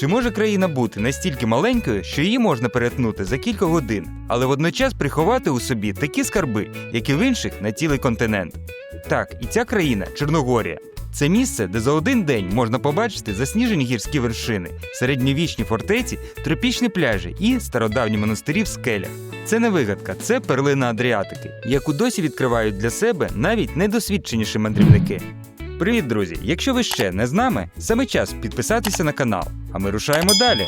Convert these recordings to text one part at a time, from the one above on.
Чи може країна бути настільки маленькою, що її можна перетнути за кілька годин, але водночас приховати у собі такі скарби, як і в інших на цілий континент? Так, і ця країна Чорногорія. Це місце, де за один день можна побачити засніжені гірські вершини, середньовічні фортеці, тропічні пляжі і стародавні монастирі в скелях. Це не вигадка, це перлина Адріатики, яку досі відкривають для себе навіть найдосвідченіші мандрівники. Привіт, друзі! Якщо ви ще не з нами, саме час підписатися на канал, а ми рушаємо далі.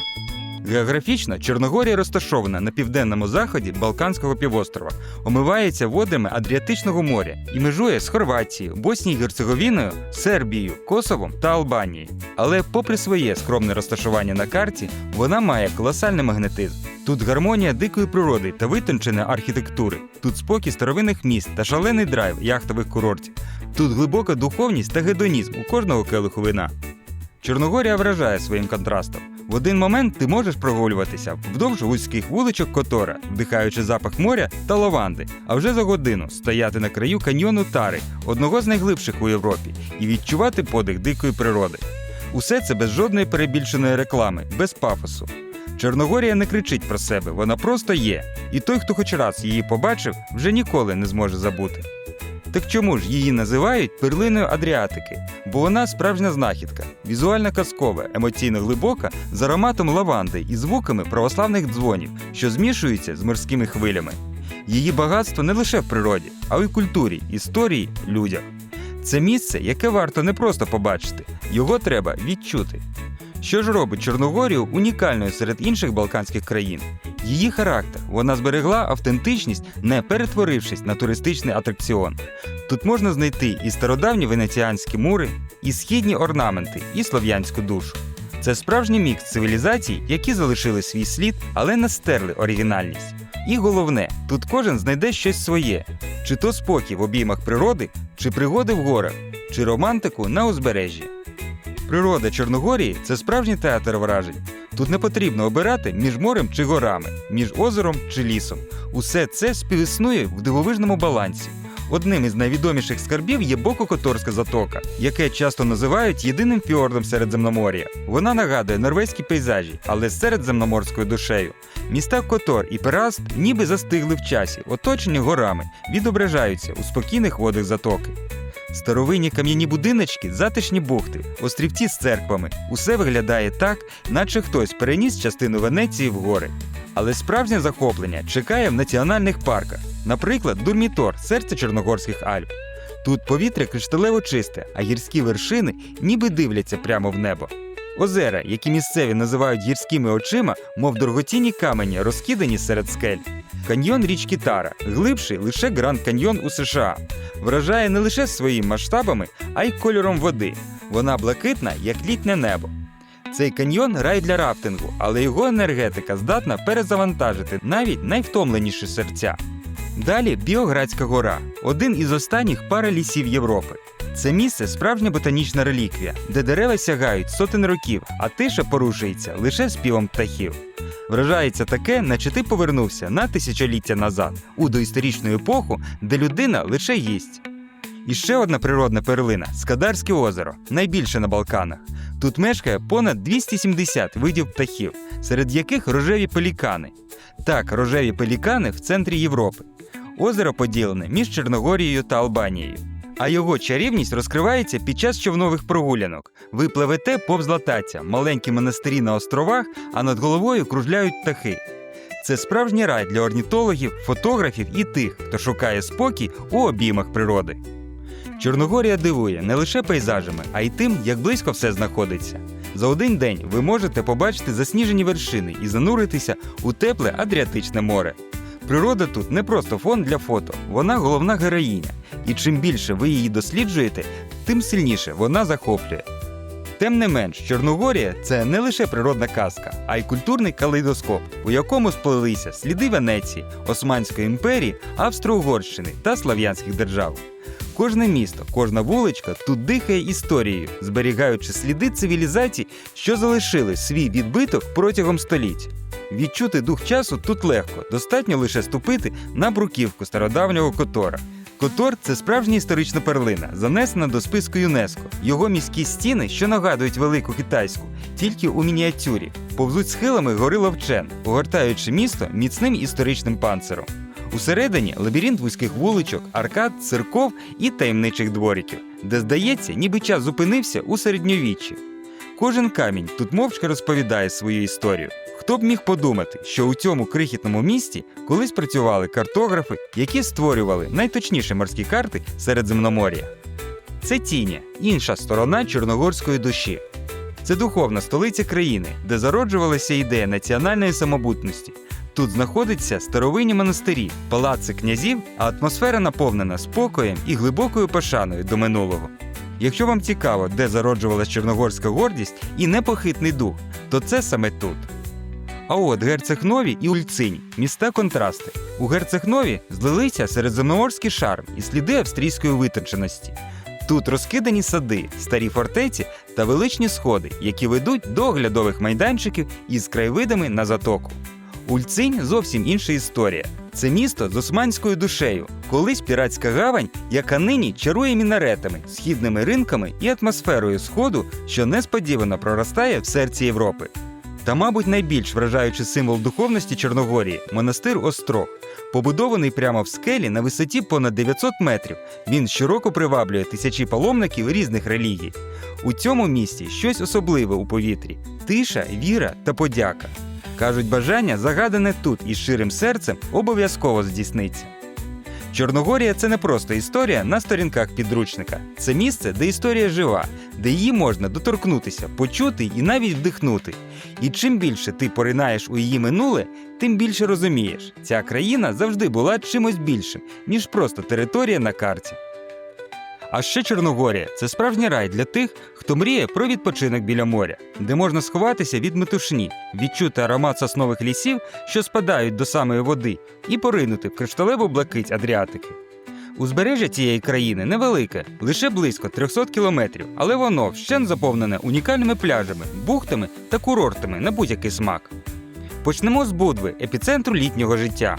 Географічно Чорногорія розташована на південному заході Балканського півострова, омивається водами Адріатичного моря і межує з Хорватією, Боснією Герцеговіною, Сербією, Косовом та Албанією. Але, попри своє скромне розташування на карті, вона має колосальний магнетизм. Тут гармонія дикої природи та витонченої архітектури. Тут спокій старовинних міст та шалений драйв яхтових курортів. Тут глибока духовність та гедонізм у кожного келиху вина. Чорногорія вражає своїм контрастом. В один момент ти можеш прогулюватися вдовж вузьких вуличок Котора, вдихаючи запах моря та лаванди, а вже за годину стояти на краю каньйону Тари, одного з найглибших у Європі, і відчувати подих дикої природи. Усе це без жодної перебільшеної реклами, без пафосу. Чорногорія не кричить про себе, вона просто є. І той, хто хоч раз її побачив, вже ніколи не зможе забути. Так чому ж її називають перлиною Адріатики? Бо вона справжня знахідка, візуально казкова, емоційно глибока, з ароматом лаванди і звуками православних дзвонів, що змішуються з морськими хвилями. Її багатство не лише в природі, а й у культурі, історії, людях. Це місце, яке варто не просто побачити, його треба відчути. Що ж робить Чорногорію унікальною серед інших балканських країн? Її характер вона зберегла автентичність, не перетворившись на туристичний атракціон. Тут можна знайти і стародавні венеціанські мури, і східні орнаменти, і слов'янську душу. Це справжній мікс цивілізацій, які залишили свій слід, але не стерли оригінальність. І головне, тут кожен знайде щось своє: чи то спокій в обіймах природи, чи пригоди в горах, чи романтику на узбережжі. Природа Чорногорії це справжній театр вражень. Тут не потрібно обирати між морем чи горами, між озером чи лісом. Усе це співіснує в дивовижному балансі. Одним із найвідоміших скарбів є Боко-Которська затока, яке часто називають єдиним фіордом Середземномор'я. Вона нагадує норвезькі пейзажі, але з середземноморською душею. Міста Котор і Пераст ніби застигли в часі, оточені горами, відображаються у спокійних водах затоки. Старовинні кам'яні будиночки, затишні бухти, острівці з церквами. Усе виглядає так, наче хтось переніс частину Венеції в гори. Але справжнє захоплення чекає в національних парках, наприклад, Дурмітор, серце Чорногорських Альп. Тут повітря кришталево чисте, а гірські вершини ніби дивляться прямо в небо. Озера, які місцеві називають гірськими очима, мов дорогоцінні камені, розкидані серед скель. Каньйон річки Тара, глибший лише Гранд Каньйон у США. Вражає не лише своїми масштабами, а й кольором води. Вона блакитна, як літнє небо. Цей каньйон рай для рафтингу, але його енергетика здатна перезавантажити навіть найвтомленіші серця. Далі Біоградська гора один із останніх паралісів Європи. Це місце справжня ботанічна реліквія, де дерева сягають сотень років, а тиша порушується лише співом птахів. Вражається таке, наче ти повернувся на тисячоліття назад, у доісторичну епоху, де людина лише їсть. І ще одна природна перлина Скадарське озеро, найбільше на Балканах. Тут мешкає понад 270 видів птахів, серед яких рожеві пелікани. Так, рожеві пелікани в центрі Європи. Озеро поділене між Чорногорією та Албанією. А його чарівність розкривається під час човнових прогулянок. Ви пливете повз латаця, маленькі монастирі на островах, а над головою кружляють птахи. Це справжній рай для орнітологів, фотографів і тих, хто шукає спокій у обіймах природи. Чорногорія дивує не лише пейзажами, а й тим, як близько все знаходиться. За один день ви можете побачити засніжені вершини і зануритися у тепле Адріатичне море. Природа тут не просто фон для фото, вона головна героїня. І чим більше ви її досліджуєте, тим сильніше вона захоплює. Тим не менш, Чорногорія це не лише природна казка, а й культурний калейдоскоп, у якому сплелися сліди Венеції, Османської імперії, Австро-Угорщини та слав'янських держав. Кожне місто, кожна вуличка тут дихає історією, зберігаючи сліди цивілізацій, що залишили свій відбиток протягом століть. Відчути дух часу тут легко, достатньо лише ступити на бруківку стародавнього котора. Котор це справжня історична перлина, занесена до списку ЮНЕСКО. Його міські стіни, що нагадують велику китайську, тільки у мініатюрі, повзуть схилами гори Ловчен, огортаючи місто міцним історичним панциром. Усередині лабіринт вузьких вуличок, аркад, церков і таємничих двориків, де здається, ніби час зупинився у середньовіччі. Кожен камінь тут мовчки розповідає свою історію. Хто б міг подумати, що у цьому крихітному місті колись працювали картографи, які створювали найточніші морські карти Середземномор'я. Це тіня, інша сторона чорногорської душі. Це духовна столиця країни, де зароджувалася ідея національної самобутності. Тут знаходяться старовинні монастирі, палаци князів, а атмосфера наповнена спокоєм і глибокою пошаною до минулого. Якщо вам цікаво, де зароджувалась чорногорська гордість і непохитний дух, то це саме тут. А от Герцехнові і Ульцинь міста контрасти. У Герцехнові злилися середземноморський шарм і сліди австрійської витонченості. Тут розкидані сади, старі фортеці та величні сходи, які ведуть до оглядових майданчиків із краєвидами на затоку. Ульцинь зовсім інша історія. Це місто з османською душею, колись піратська гавань, яка нині чарує мінаретами, східними ринками і атмосферою сходу, що несподівано проростає в серці Європи. Та, мабуть, найбільш вражаючий символ духовності Чорногорії монастир Острог. Побудований прямо в скелі на висоті понад 900 метрів, він щороку приваблює тисячі паломників різних релігій. У цьому місті щось особливе у повітрі: тиша, віра та подяка. Кажуть, бажання, загадане тут із щирим серцем, обов'язково здійсниться. Чорногорія це не просто історія на сторінках підручника. Це місце, де історія жива, де її можна доторкнутися, почути і навіть вдихнути. І чим більше ти поринаєш у її минуле, тим більше розумієш, ця країна завжди була чимось більшим, ніж просто територія на карті. А ще Чорногорія це справжній рай для тих, хто мріє про відпочинок біля моря, де можна сховатися від метушні, відчути аромат соснових лісів, що спадають до самої води, і поринути в кришталеву блакить Адріатики. Узбережжя цієї країни невелике, лише близько 300 кілометрів, але воно вщен заповнене унікальними пляжами, бухтами та курортами на будь-який смак. Почнемо з Будви, епіцентру літнього життя.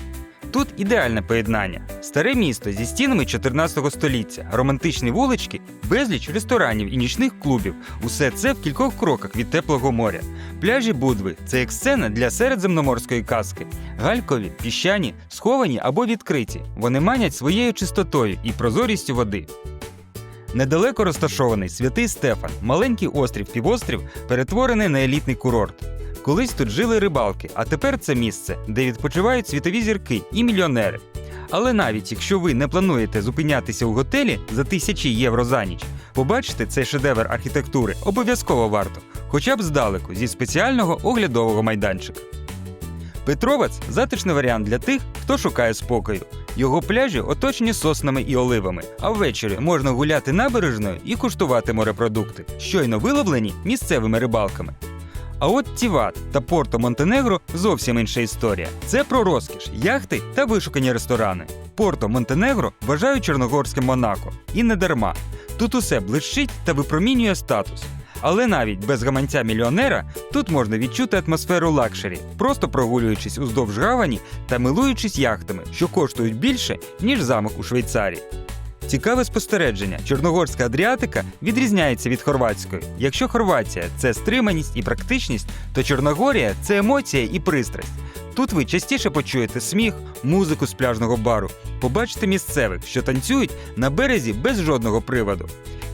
Тут ідеальне поєднання: старе місто зі стінами 14 століття, романтичні вулички, безліч ресторанів і нічних клубів. Усе це в кількох кроках від теплого моря. Пляжі Будви це як сцена для середземноморської казки. Галькові, піщані, сховані або відкриті. Вони манять своєю чистотою і прозорістю води. Недалеко розташований святий Стефан, маленький острів півострів, перетворений на елітний курорт. Колись тут жили рибалки, а тепер це місце, де відпочивають світові зірки і мільйонери. Але навіть якщо ви не плануєте зупинятися у готелі за тисячі євро за ніч, побачити цей шедевр архітектури обов'язково варто, хоча б здалеку, зі спеціального оглядового майданчика. Петровець затишний варіант для тих, хто шукає спокою. Його пляжі оточені соснами і оливами, а ввечері можна гуляти набережною і куштувати морепродукти, щойно виловлені місцевими рибалками. А от Тіват та Порто Монтенегро зовсім інша історія. Це про розкіш, яхти та вишукані ресторани. Порто Монтенегро вважають чорногорським Монако. І не дарма. Тут усе блищить та випромінює статус. Але навіть без гаманця мільйонера тут можна відчути атмосферу лакшері, просто прогулюючись уздовж гавані та милуючись яхтами, що коштують більше, ніж замок у Швейцарії. Цікаве спостереження: чорногорська адріатика відрізняється від хорватської. Якщо Хорватія це стриманість і практичність, то Чорногорія це емоція і пристрасть. Тут ви частіше почуєте сміх, музику з пляжного бару, побачите місцевих, що танцюють на березі без жодного приводу.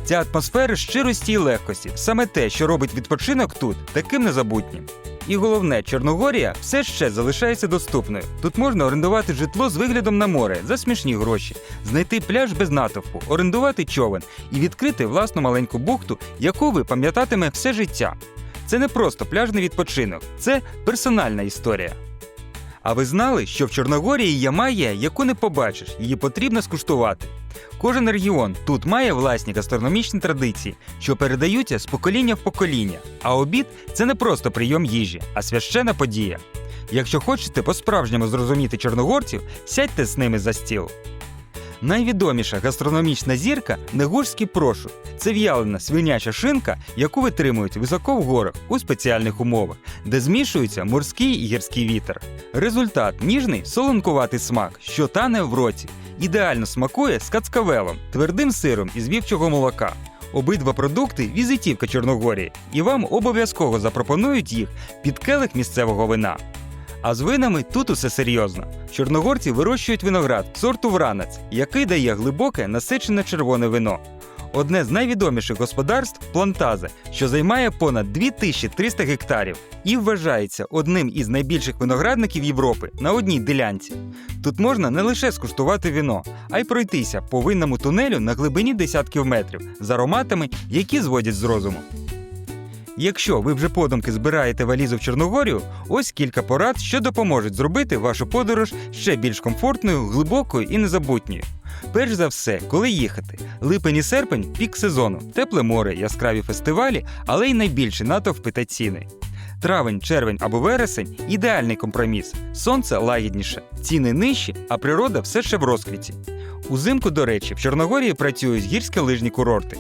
Ця атмосфера щирості і легкості саме те, що робить відпочинок тут таким незабутнім. І головне, Чорногорія все ще залишається доступною. Тут можна орендувати житло з виглядом на море за смішні гроші, знайти пляж без натовпу, орендувати човен і відкрити власну маленьку бухту, яку ви пам'ятатиме все життя. Це не просто пляжний відпочинок, це персональна історія. А ви знали, що в Чорногорії є магія, яку не побачиш, її потрібно скуштувати. Кожен регіон тут має власні гастрономічні традиції, що передаються з покоління в покоління. А обід це не просто прийом їжі, а священна подія. Якщо хочете по-справжньому зрозуміти чорногорців, сядьте з ними за стіл. Найвідоміша гастрономічна зірка негурський прошут. Це в'ялена свиняча шинка, яку витримують високо в горах у спеціальних умовах, де змішується морський і гірський вітер. Результат ніжний солонкуватий смак, що тане в роті. ідеально смакує з кацкавелом, твердим сиром із вівчого молока. Обидва продукти візитівка Чорногорії, і вам обов'язково запропонують їх під келих місцевого вина. А з винами тут усе серйозно. Чорногорці вирощують виноград сорту вранець, який дає глибоке насичене червоне вино. Одне з найвідоміших господарств плантази, що займає понад 2300 гектарів, і вважається одним із найбільших виноградників Європи на одній ділянці. Тут можна не лише скуштувати віно, а й пройтися по винному тунелю на глибині десятків метрів з ароматами, які зводять з розуму. Якщо ви вже подумки збираєте валізу в Чорногорію, ось кілька порад, що допоможуть зробити вашу подорож ще більш комфортною, глибокою і незабутньою. Перш за все, коли їхати? Липень і серпень пік сезону, тепле море, яскраві фестивалі, але й найбільші натовпи та ціни. Травень, червень або вересень ідеальний компроміс. Сонце лагідніше, ціни нижчі, а природа все ще в розквіті. Узимку, до речі, в Чорногорії працюють гірськолижні курорти.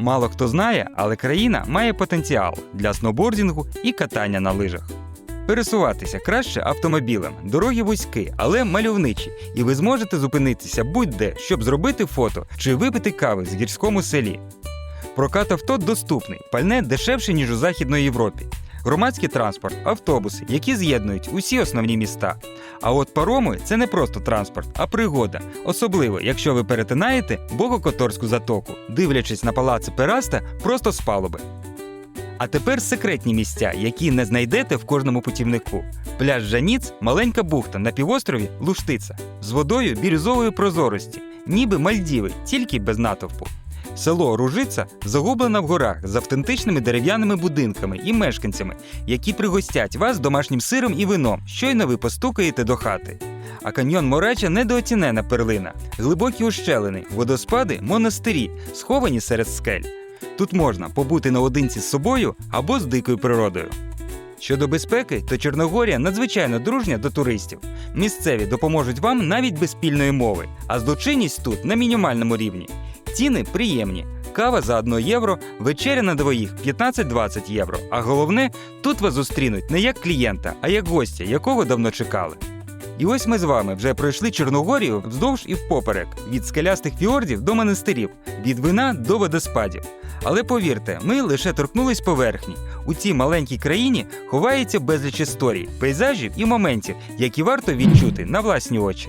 Мало хто знає, але країна має потенціал для сноубордінгу і катання на лижах. Пересуватися краще автомобілем, дороги вузькі, але мальовничі, і ви зможете зупинитися будь-де, щоб зробити фото чи випити кави з гірському селі. Прокат авто доступний, пальне дешевше, ніж у Західної Європі. Громадський транспорт, автобуси, які з'єднують усі основні міста. А от пароми це не просто транспорт, а пригода, особливо якщо ви перетинаєте Богокоторську затоку, дивлячись на палаци Пераста просто з палуби. А тепер секретні місця, які не знайдете в кожному путівнику. Пляж Жаніц маленька бухта на півострові Луштиця з водою бірюзової прозорості, ніби Мальдіви, тільки без натовпу. Село Ружиця загублено в горах з автентичними дерев'яними будинками і мешканцями, які пригостять вас домашнім сиром і вином, щойно ви постукаєте до хати. А каньйон Мореча недооцінена перлина, глибокі ущелини, водоспади, монастирі, сховані серед скель. Тут можна побути наодинці з собою або з дикою природою. Щодо безпеки, то Чорногорія надзвичайно дружня до туристів. Місцеві допоможуть вам навіть без спільної мови, а злочинність тут на мінімальному рівні. Ціни приємні. Кава за 1 євро, вечеря на двоїх 15-20 євро. А головне, тут вас зустрінуть не як клієнта, а як гостя, якого давно чекали. І ось ми з вами вже пройшли Чорногорію вздовж і впоперек, від скелястих фіордів до монастирів, від вина до водоспадів. Але повірте, ми лише торкнулись поверхні. У цій маленькій країні ховається безліч історій, пейзажів і моментів, які варто відчути на власні очі.